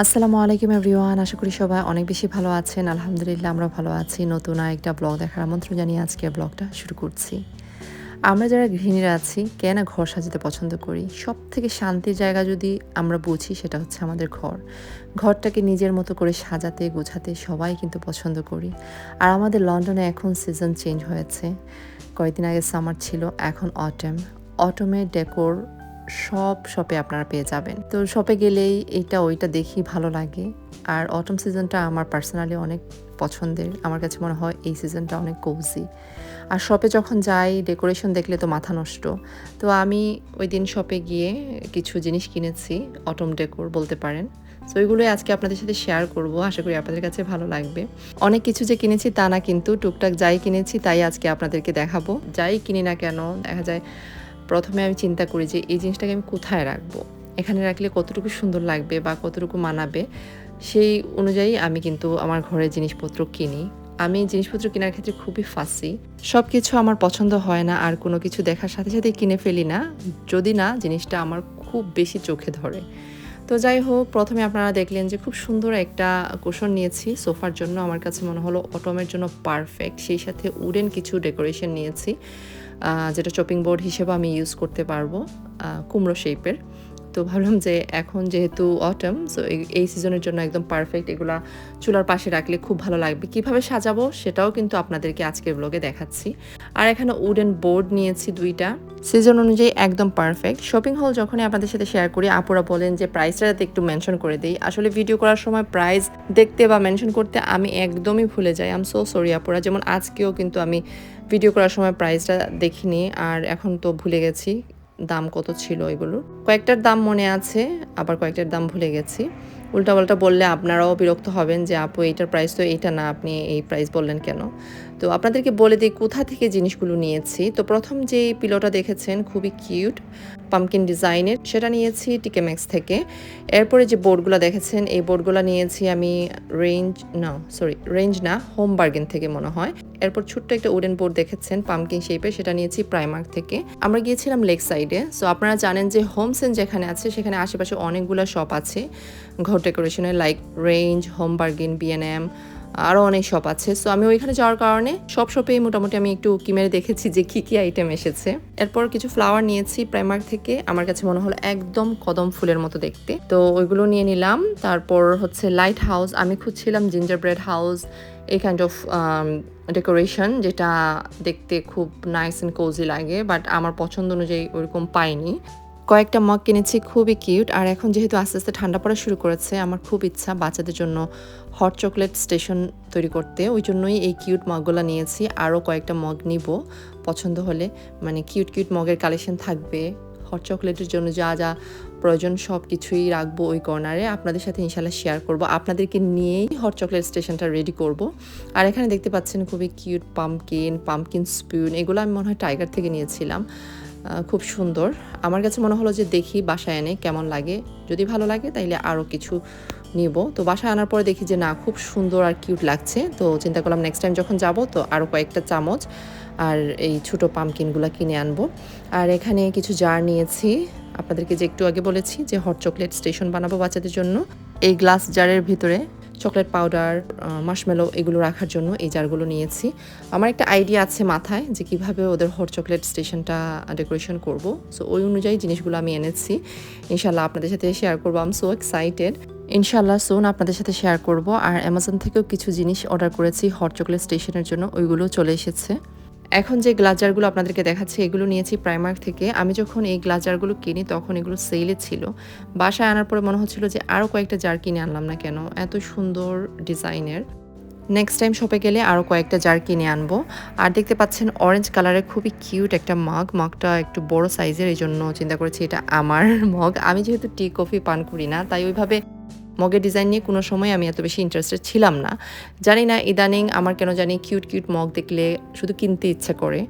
আসসালামু আলাইকুম এভরিওয়ান, আশা করি সবাই অনেক বেশি ভালো আছেন। আলহামদুলিল্লাহ, আমরা ভালো আছি। নতুন আরেকটা ব্লগ দেখার আমন্ত্রণ জানিয়ে আজকে ব্লগটা শুরু করছি। আমরা যারা গৃহিণীরা আছি, কেন ঘর সাজাতে পছন্দ করি? সব থেকে শান্তির জায়গা যদি আমরা বুঝি, সেটা হচ্ছে আমাদের ঘর। ঘরটাকে নিজের মতো করে সাজাতে, গোছাতে সবাই কিন্তু পছন্দ করি। আর আমাদের লন্ডনে এখন সিজন চেঞ্জ হয়েছে। কয়েকদিন আগে সামার ছিল, এখন অটেম। অটমের ডেকোর সব শপে আপনারা পেয়ে যাবেন। তো শপে গেলেই এইটা ওইটা দেখি ভালো লাগে। আর অটম সিজনটা আমার পার্সোনালি অনেক পছন্দের। আমার কাছে মনে হয় এই সিজনটা অনেক কৌজি আর শপে যখন যাই ডেকোরেশন দেখলে তো মাথা নষ্ট। তো আমি ওই দিন শপে গিয়ে কিছু জিনিস কিনেছি অটম ডেকোর বলতে পারেন। তো ওইগুলোই আজকে আপনাদের সাথে শেয়ার করব। আশা করি আপনাদের কাছে ভালো লাগবে। অনেক কিছু যে কিনেছি তা না কিন্তু টুকটাক যাই কিনেছি তাই আজকে আপনাদেরকে দেখাবো। যাই কিনি না কেন, দেখা যায় প্রথমে আমি চিন্তা করি যে এই জিনিসটাকে আমি কোথায় রাখব? এখানে রাখলে কতটুকু সুন্দর লাগবে বা কতটুকু মানাবে? সেই অনুযায়ী আমি কিন্তু আমার ঘরের জিনিসপত্র কিনি। আমি জিনিসপত্র কেনার ক্ষেত্রে খুবই ফাঁসি সব কিছু আমার পছন্দ হয় না, আর কোনো কিছু দেখার সাথে সাথে কিনে ফেলি না। যদি না, জিনিসটা আমার খুব বেশি চোখে ধরে। তো যাই হোক, প্রথমে আপনারা দেখলেন যে খুব সুন্দর একটা কুশন নিয়েছি। সোফার জন্য আমার কাছে মনে হলো অটমের জন্য পারফেক্ট সেই সাথে উডেন কিছু ডেকোরেশন নিয়েছি। যেটা চপিং বোর্ড হিসেবে আমি ইউজ করতে পারব কুমড়ো শেপের তো ভাবলাম যে এখন যেহেতু অটম সো এই সিজনের জন্য একদম পারফেক্ট এগুলা চুলার পাশে রাখলে খুব ভালো লাগবে। কীভাবে সাজাবো সেটাও কিন্তু আপনাদেরকে আজকের ব্লগে দেখাচ্ছি। আর এখানে উডেন বোর্ড নিয়েছি দুইটা। সিজন অনুযায়ী একদম পারফেক্ট শপিং হল যখনই আপনাদের সাথে শেয়ার করি, আপুরা বলেন যে প্রাইসটা যাতে একটু মেনশন করে দিই। আসলে ভিডিও করার সময় প্রাইস দেখতে বা মেনশন করতে আমি একদমই ভুলে যাই। আম সো সরি আপুরা। যেমন আজকেও কিন্তু আমি ভিডিও করার সময় প্রাইসটা দেখিনি আর এখন তো ভুলে গেছি দাম কত ছিল এগুলো কয়েকটার দাম মনে আছে, আবার কয়েকটার দাম ভুলে গেছি। উল্টাপাল্টা বললে আপনারাও বিরক্ত হবেন যে, আপু, এইটার প্রাইস তো এইটা না, আপনি এই প্রাইস বললেন কেন? তো আপনাদেরকে বলে দিই কোথা থেকে জিনিসগুলো নিয়েছি। তো প্রথম যে পিলোটা দেখেছেন, খুবই কিউট পামকিন ডিজাইনের সেটা নিয়েছি টিকেম্যাক্স থেকে। এরপরে যে বোর্ডগুলো দেখেছেন, এই বোর্ডগুলো নিয়েছি আমি রেঞ্জ না সরি রেঞ্জ না হোম বার্গেন থেকে মনে হয়। এরপর ছোট্ট একটা উডেন বোর্ড দেখেছেন পামকিন শেপে সেটা নিয়েছি প্রাইমার্ক থেকে। আমরা গিয়েছিলাম লেক সাইডে সো আপনারা জানেন যে হোমসেন যেখানে আছে, সেখানে আশেপাশে অনেকগুলো শপ আছে। ঘর ডেকোরেশনের like Range Home Bargains BNM আরও অনেক শপ আছে। সো আমি ওইখানে যাওয়ার কারণে সব শপেই মোটামুটি আমি একটু উকি মেরে দেখেছি যে কী কী আইটেম এসেছে। এরপর কিছু ফ্লাওয়ার নিয়েছি প্রাইমার্ক থেকে। আমার কাছে মনে হলো একদম কদম ফুলের মতো দেখতে। তো ওইগুলো নিয়ে নিলাম। তারপর হচ্ছে লাইট হাউস আমি খুঁজছিলাম জিঞ্জার ব্রেড হাউস এই কাইন্ড অফ ডেকোরেশন যেটা দেখতে খুব নাইস অ্যান্ড কোজি লাগে। বাট আমার পছন্দ অনুযায়ী ওরকম পাইনি। কয়েকটা মগ কিনেছি, খুবই কিউট আর এখন যেহেতু আস্তে আস্তে ঠান্ডা পড়া শুরু করেছে, আমার খুব ইচ্ছা বাচ্চাদের জন্য হট চকলেট স্টেশন তৈরি করতে। ওই জন্যই এই কিউট মগগুলো নিয়েছি। আরও কয়েকটা মগ নিব, পছন্দ হলে। মানে কিউট কিউট মগের কালেকশন থাকবে। হট চকলেটের জন্য যা যা প্রয়োজন সব কিছুই রাখব ওই কর্নারে আপনাদের সাথে ইনশাল্লাহ শেয়ার করব। আপনাদেরকে নিয়েই হট চকলেট স্টেশনটা রেডি করব। আর এখানে দেখতে পাচ্ছেন খুবই কিউট পাম্পকিন পাম্পকিন স্পুন এগুলো আমি মনে হয় টাইগার থেকে নিয়েছিলাম। খুব সুন্দর। আমার কাছে মনে হলো যে দেখি, বাসায় এনে কেমন লাগে। যদি ভালো লাগে তাইলে আরও কিছু নিব। তো বাসায় আনার পরে দেখি যে না, খুব সুন্দর আর কিউট লাগছে। তো চিন্তা করলাম নেক্সট টাইম যখন যাব, তো আরও কয়েকটা চামচ আর এই ছোটো পামকিনগুলো কিনে আনব। আর এখানে কিছু জার নিয়েছি। আপনাদেরকে যে একটু আগে বলেছি যে হট চকলেট স্টেশন বানাবো বাচ্চাদের জন্য। এই গ্লাস জারের ভিতরে চকলেট পাউডার মাশমেলো এগুলো রাখার জন্য এই জারগুলো নিয়েছি। আমার একটা আইডিয়া আছে মাথায় যে কীভাবে ওদের হট চকলেট স্টেশনটা ডেকোরেশন করব। সো ওই অনুযায়ী জিনিসগুলো আমি এনেছি। ইনশাল্লাহ আপনাদের সাথে শেয়ার করব। আম সো এক্সাইটেড ইনশাল্লাহ সোন আপনাদের সাথে শেয়ার করব। আর অ্যামাজন থেকেও কিছু জিনিস অর্ডার করেছি হট চকলেট স্টেশনের জন্য। ওইগুলো চলে এসেছে। এখন যে গ্লাজারগুলো আপনাদেরকে দেখাচ্ছি, এগুলো নিয়েছি প্রাইমার্ক থেকে। আমি যখন এই গ্লাজারগুলো কিনি, তখন এগুলো সেলে ছিল। বাসায় আনার পরে মনে হচ্ছিল যে আরও কয়েকটা জার কিনে আনলাম না কেন? এত সুন্দর ডিজাইনের। নেক্সট টাইম শপে গেলে আরও কয়েকটা জার কিনে আনব। আর দেখতে পাচ্ছেন অরেঞ্জ কালারের খুবই কিউট একটা মগ মগটা একটু বড় সাইজের এই জন্য চিন্তা করেছি এটা আমার মগ আমি যেহেতু টি কফি পান করি না, তাই ওইভাবে মগের ডিজাইন নিয়ে কোনো সময় আমি এত বেশি ইন্টারেস্টেড ছিলাম না। জানি না ইদানিং আমার কেন জানি কিউট কিউট মগ দেখলে শুধু কিনতে ইচ্ছা করে।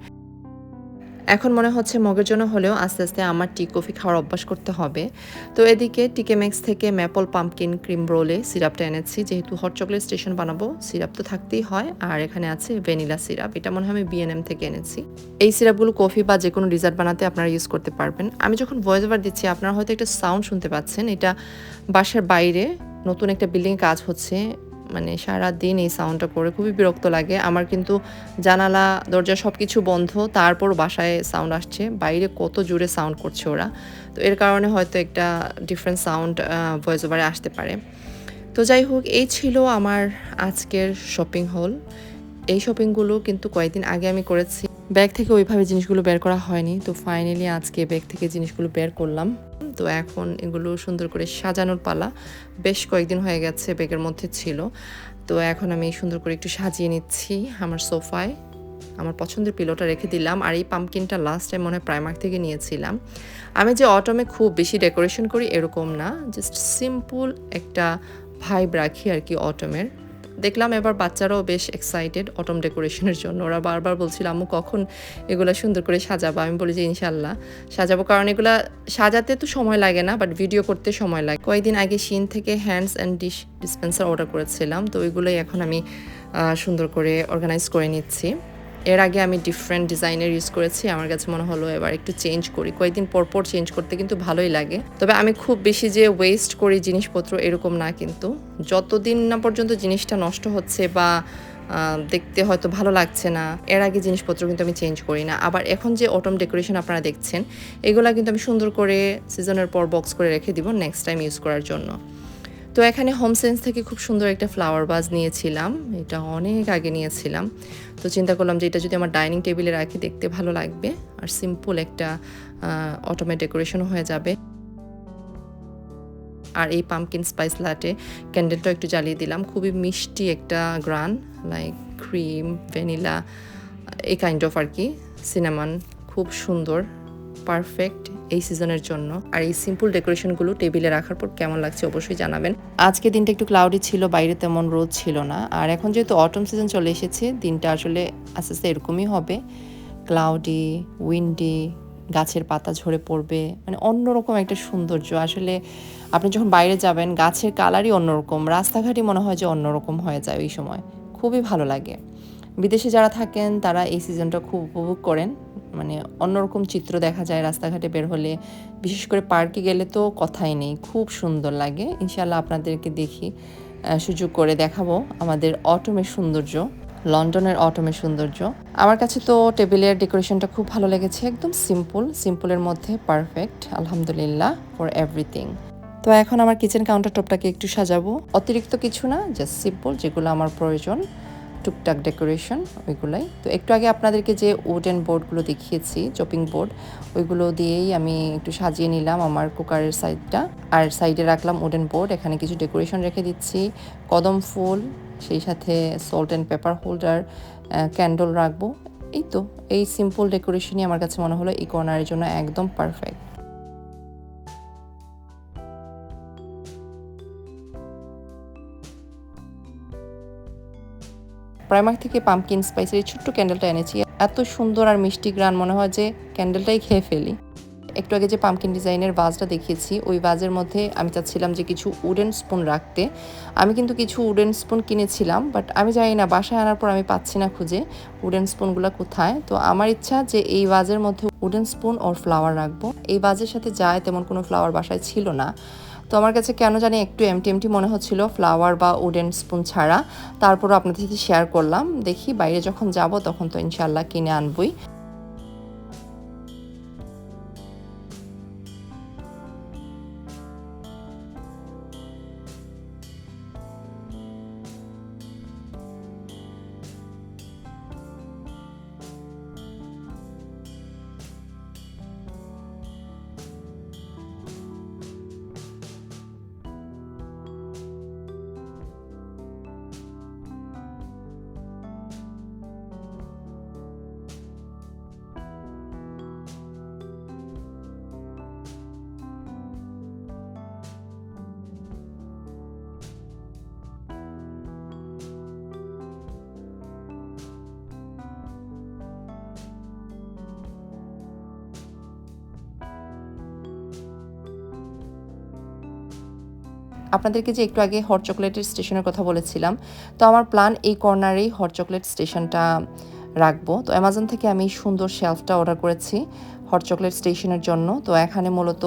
এখন মনে হচ্ছে মগের জন্য হলেও আস্তে আস্তে আমার টি কফি খাওয়ার অভ্যাস করতে হবে। তো এদিকে টিকে টিকেমেক্স থেকে ম্যাপল পাম্পকিন ক্রিম রোলে সিরাপটা এনেছি। যেহেতু হট চকলেট স্টেশন বানাবো, সিরাপ তো থাকতেই হয়। আর এখানে আছে ভ্যানিলা সিরাপ। এটা মনে হয় আমি বিএনএম থেকে এনেছি। এই সিরাপগুলো কফি বা যে কোনো ডিজার্ট বানাতে আপনারা ইউজ করতে পারবেন। আমি যখন ভয়েস ওভার দিচ্ছি, আপনারা হয়তো একটা সাউন্ড শুনতে পাচ্ছেন। এটা বাসার বাইরে নতুন একটা বিল্ডিংয়ে কাজ হচ্ছে। মানে সারা দিন এই সাউন্ডটা করে খুবই বিরক্ত লাগে। আমার কিন্তু জানালা, দরজা সব কিছু বন্ধ, তারপর বাসায় সাউন্ড আসছে। বাইরে কত জোরে সাউন্ড করছে ওরা। তো এর কারণে হয়তো একটা ডিফারেন্ট সাউন্ড ভয়েস ওভারে আসতে পারে। তো যাই হোক, এই ছিল আমার আজকের শপিং হল এই শপিংগুলো কিন্তু কয়েকদিন আগে আমি করেছি। ব্যাগ থেকে ওইভাবে জিনিসগুলো বের করা হয়নি। তো ফাইনালি আজকে ব্যাগ থেকে জিনিসগুলো বের করলাম। তো এখন এগুলো সুন্দর করে সাজানোর পালা বেশ কয়েকদিন হয়ে গেছে, ব্যাগের মধ্যে ছিল। তো এখন আমি সুন্দর করে একটু সাজিয়ে নিচ্ছি আমার সোফায়। আমার পছন্দের পিলোটা রেখে দিলাম আর এই পাম্পকিনটা লাস্ট টাইম মনে হয় প্রাইমার্ক থেকে নিয়েছিলাম। আমি যে অটমে খুব বেশি ডেকোরেশন করি এরকম না জাস্ট সিম্পল একটা ভাইব রাখি আর কি অটমের দেখলাম এবার বাচ্চারাও বেশ এক্সাইটেড অটম ডেকোরেশনের জন্য। ওরা বারবার বলছিল, আম্মু, কখন এগুলো সুন্দর করে সাজাবো? আমি বলি যে ইনশাল্লাহ সাজাবো। কারণ এগুলা সাজাতে তো সময় লাগে না বাট ভিডিও করতে সময় লাগে। কয়েকদিন আগে শিন থেকে hands and dish dispenser order করেছিলাম, তো ওইগুলোই এখন আমি সুন্দর করে অর্গানাইজ করে নিচ্ছি। এর আগে আমি ডিফারেন্ট ডিজাইনের ইউজ করেছি, আমার কাছে মনে হলো এবার একটু চেঞ্জ করি, কয়েকদিন পর পর চেঞ্জ করতে কিন্তু ভালোই লাগে। তবে আমি খুব বেশি যে ওয়েস্ট করি জিনিসপত্র এরকম না কিন্তু, যতদিন না পর্যন্ত জিনিসটা নষ্ট হচ্ছে বা দেখতে হয়তো ভালো লাগছে না, এর আগে জিনিসপত্র কিন্তু আমি চেঞ্জ করি না। আবার এখন যে অটম ডেকোরেশন আপনারা দেখছেন, এগুলা কিন্তু আমি সুন্দর করে সিজনের পর বক্স করে রেখে দিব নেক্সট টাইম ইউজ করার জন্য। তো এখানে হোম সেন্স থেকে খুব সুন্দর একটা ফ্লাওয়ার বাজ নিয়েছিলাম। এটা অনেক আগে নিয়েছিলাম। তো চিন্তা করলাম যে এটা যদি আমার ডাইনিং টেবিলে রাখি, দেখতে ভালো লাগবে। আর সিম্পল একটা অটোমেট ডেকোরেশনও হয়ে যাবে। আর এই পামকিন স্পাইস লাটে ক্যান্ডেলটা একটু জ্বালিয়ে দিলাম। খুবই মিষ্টি একটা গ্রান লাইক ক্রিম ভ্যানিলা এই কাইন্ড অফ আর কি সিনেমান খুব সুন্দর পারফেক্ট এই সিজনের জন্য। আর এই সিম্পল ডেকোরেশনগুলো টেবিলে রাখার পর কেমন লাগছে অবশ্যই জানাবেন। আজকে দিনটা একটু ক্লাউডি ছিল, বাইরে তেমন রোদ ছিল না। আর এখন যেহেতু অটম সিজন চলে এসেছে, দিনটা আসলে আস্তে আস্তে এরকমই হবে। ক্লাউডি উইন্ডি গাছের পাতা ঝরে পড়বে মানে অন্যরকম একটা সৌন্দর্য। আসলে আপনি যখন বাইরে যাবেন, গাছের কালারই অন্যরকম। রাস্তাঘাটই মনে হয় যে অন্যরকম হয়ে যায় ওই সময়। খুবই ভালো লাগে। বিদেশে যারা থাকেন, তারা এই সিজনটা খুব উপভোগ করেন। মানে অন্যরকম চিত্র দেখা যায় রাস্তাঘাটে বের হলে। বিশেষ করে পার্কে গেলে তো কথাই নেই, খুব সুন্দর লাগে। ইনশাল্লাহ আপনাদেরকে দেখি সুযোগ করে দেখাবো আমাদের অটমের সৌন্দর্য, লন্ডনের অটমের সৌন্দর্য। আমার কাছে তো টেবিলের ডেকোরেশনটা খুব ভালো লেগেছে, একদম সিম্পল, সিম্পলের মধ্যে পারফেক্ট, আলহামদুলিল্লাহ ফর এভরিথিং তো এখন আমার কিচেন কাউন্টার টপটাকে একটু সাজাবো, অতিরিক্ত কিছু না জাস্ট সিম্পল যেগুলো আমার প্রয়োজন। টুকটাক ডেকোরেশন ওইগুলাই। তো একটু আগে আপনাদেরকে যে উডেন বোর্ডগুলো দেখিয়েছি চপিং বোর্ড ওইগুলো দিয়েই আমি একটু সাজিয়ে নিলাম আমার কুকারের সাইডটা আর সাইডে রাখলাম উডেন বোর্ড এখানে কিছু ডেকোরেশন রেখে দিচ্ছি। কদম ফুল, সেই সাথে salt and pepper holder candle রাখব। এই তো, এই সিম্পল ডেকোরেশনই আমার কাছে মনে হলো এই কর্নারের জন্য একদম পারফেক্ট প্রাইমার থেকে পাম্পকিন স্পাইসের এই ছোট্ট ক্যান্ডেলটা এনেছি। এত সুন্দর আর মিষ্টি গ্রান মনে হয় যে ক্যান্ডেলটাই খেয়ে ফেলি। একটু আগে যে পাম্পকিন ডিজাইনের ভাজটা দেখিয়েছি, ওই ভাজের মধ্যে আমি চাচ্ছিলাম যে কিছু উডেন স্পুন রাখতে। আমি কিন্তু কিছু উডেন স্পুন কিনেছিলাম বাট আমি জানি না, বাসায় আনার পর আমি পাচ্ছি না খুঁজে উডেন স্পুনগুলো কোথায়। তো আমার ইচ্ছা যে এই ভাজের মধ্যে উডেন স্পুন ওর ফ্লাওয়ার রাখব। এই ভাজের সাথে যায় তেমন কোনো ফ্লাওয়ার বাসায় ছিল না। তো আমার কাছে কেন জানি একটু এমটি এমটি মনে হচ্ছিল ফ্লাওয়ার বা উডেন স্পুন ছাড়া। তারপরও আপনাদের সাথে শেয়ার করলাম। দেখি বাইরে যখন যাব তখন তো ইনশাল্লাহ কিনে আনবই। আপনাদেরকে যে একটু আগে হট চকলেটের স্টেশনের কথা বলেছিলাম, তো আমার প্ল্যান এই কর্নারেই হট চকলেট স্টেশনটা রাখব। তো অ্যামাজন থেকে আমি সুন্দর শেলফটা অর্ডার করেছি হট চকলেট স্টেশনের জন্য। তো এখানে মূলত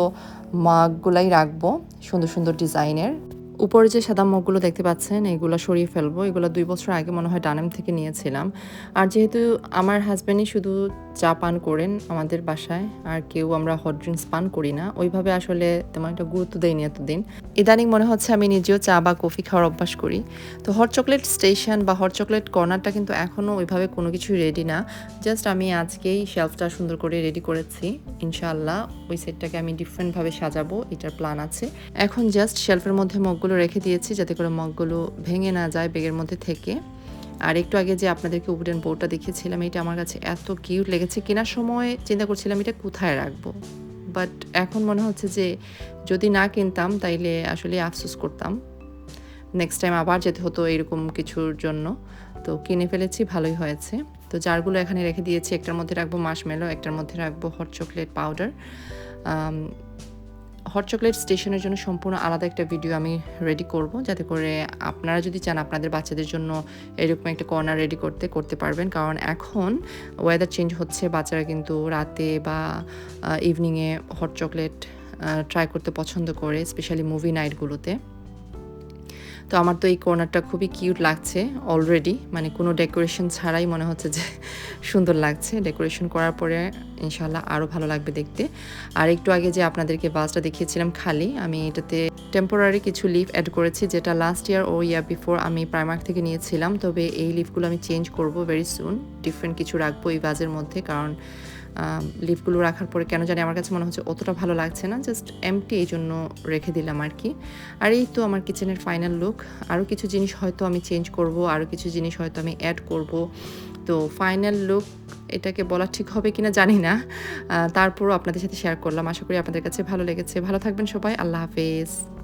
মাগগুলাই রাখব, সুন্দর সুন্দর ডিজাইনের। উপরে যে সাদা মগগুলো দেখতে পাচ্ছেন, এগুলো সরিয়ে ফেলব। এগুলো দুই বছর আগে মনে হয় ডানেম থেকে নিয়েছিলাম। আর যেহেতু আমার হাজব্যান্ডই শুধু চা পান করেন আমাদের বাসায়, আর কেউ আমরা হট ড্রিঙ্কস পান করি না। ওইভাবে আসলে তেমন একটা গুরুত্ব দেয়নি এতদিন। ইদানিং মনে হচ্ছে আমি নিজেও চা বা কফি খাওয়ার অভ্যাস করি। তো হট চকলেট স্টেশন বা হট চকলেট কর্নারটা কিন্তু এখনও ওইভাবে কোনো কিছু রেডি না। জাস্ট আমি আজকেই শেলফটা সুন্দর করে রেডি করেছি। ইনশাআল্লাহ ওই সেটটাকে আমি ডিফারেন্টভাবে সাজাবো, এটার প্ল্যান আছে। এখন জাস্ট শেলফের মধ্যে মগগুলো রেখে দিয়েছি, যাতে করে মগগুলো ভেঙে না যায় বেগের মধ্যে থেকে। আর একটু আগে যে আপনাদেরকে উডেন বোর্ডটা দেখিয়েছিলাম, এটা আমার কাছে এত কিউট লেগেছে। কেনার সময় চিন্তা করছিলাম এটা কোথায় রাখব? বাট এখন মনে হচ্ছে যে যদি না কিনতাম, তাইলে আসলে আফসোস করতাম। নেক্সট টাইম আবার যেতে হতো এরকম কিছুর জন্য। তো কিনে ফেলেছি, ভালোই হয়েছে। তো জারগুলো এখানে রেখে দিয়েছি, একটার মধ্যে রাখব মাশমেলো, একটার মধ্যে রাখব hot chocolate powder. Hot chocolate স্টেশনের জন্য সম্পূর্ণ আলাদা একটা ভিডিও আমি রেডি করব। যাতে করে আপনারা যদি চান আপনাদের বাচ্চাদের জন্য এরকম একটা কর্নার রেডি করতে করতে পারবেন। কারণ এখন ওয়েদার চেঞ্জ হচ্ছে, বাচ্চারা কিন্তু রাতে বা ইভিনিংয়ে হট চকলেট ট্রাই করতে পছন্দ করে স্পেশালি মুভি নাইটগুলোতে তো আমার তো এই কর্নারটা খুবই কিউট লাগছে অলরেডি মানে কোনো ডেকোরেশন ছাড়াই মনে হচ্ছে যে সুন্দর লাগছে। ডেকোরেশন করার পরে ইনশাল্লাহ আরও ভালো লাগবে দেখতে। আর একটু আগে যে আপনাদেরকে বাসটা দেখিয়েছিলাম খালি, আমি এটাতে টেম্পোরারি কিছু লিভ অ্যাড করেছি, যেটা লাস্ট ইয়ার ও ইয়ার বিফোর আমি প্রাইমার্ক থেকে নিয়েছিলাম। তবে এই লিভগুলো আমি চেঞ্জ করব ভেরি সুন ডিফারেন্ট কিছু রাখব এই বাজের মধ্যে, কারণ লিপগুলো রাখার পরে কেন জানি আমার কাছে মনে হচ্ছে অতটা ভালো লাগছে না জাস্ট এমটি এই জন্য রেখে দিলাম আর কি। আর এই তো আমার কিচেনের ফাইনাল লুক আরও কিছু জিনিস হয়তো আমি চেঞ্জ করব আরও কিছু জিনিস হয়তো আমি অ্যাড করব। তো ফাইনাল লুক এটাকে বলা ঠিক হবে কিনা জানি না। তারপরও আপনাদের সাথে শেয়ার করলাম। আশা করি আপনাদের কাছে ভালো লেগেছে। ভালো থাকবেন সবাই। আল্লাহ হাফেজ।